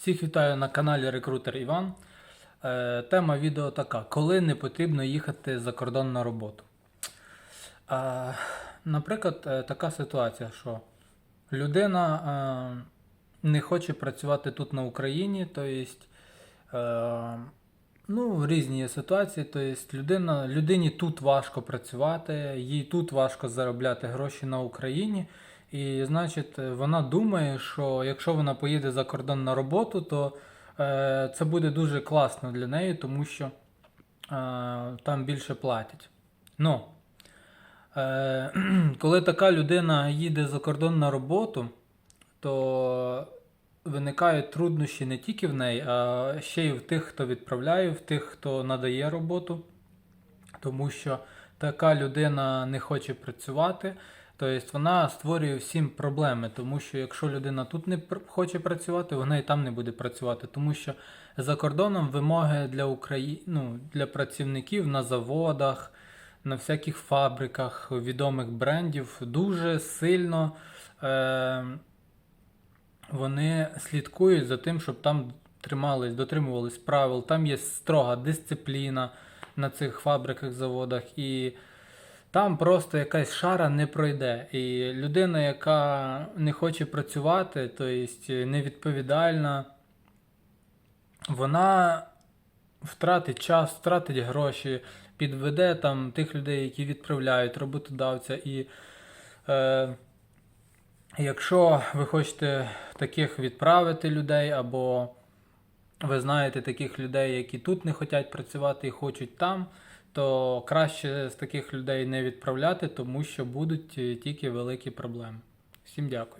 Всіх вітаю на каналі Рекрутер Іван. Е, Тема відео така: коли не потрібно їхати за кордон на роботу. Е, Наприклад, е, така ситуація, що людина не хоче працювати тут на Україні, тобто, ну, різні ситуації. Тобто, людина, людині тут важко працювати, їй тут важко заробляти гроші на Україні. І, значить, вона думає, що якщо вона поїде за кордон на роботу, то е, це буде дуже класно для неї, тому що е, там більше платять. Ну, е, коли така людина їде за кордон на роботу, то виникають труднощі не тільки в неї, а ще й в тих, хто відправляє, в тих, хто надає роботу, тому що така людина не хоче працювати. Тобто вона створює всім проблеми, тому що якщо людина тут не хоче працювати, вона і там не буде працювати, тому що за кордоном вимоги для Украї... ну, для працівників на заводах, на всяких фабриках відомих брендів дуже сильно е... вони слідкують за тим, щоб там тримались, дотримувались правил. Там є строга дисципліна на цих фабриках, заводах і. Там просто якась шара не пройде. І людина, яка не хоче працювати, тобто невідповідальна, вона втратить час, втратить гроші, підведе там тих людей, які відправляють роботодавця. І е, якщо ви хочете таких відправити людей, або ви знаєте таких людей, які тут не хочуть працювати і хочуть там то краще з таких людей не відправляти, тому що будуть е, тільки великі проблеми. Всім дякую.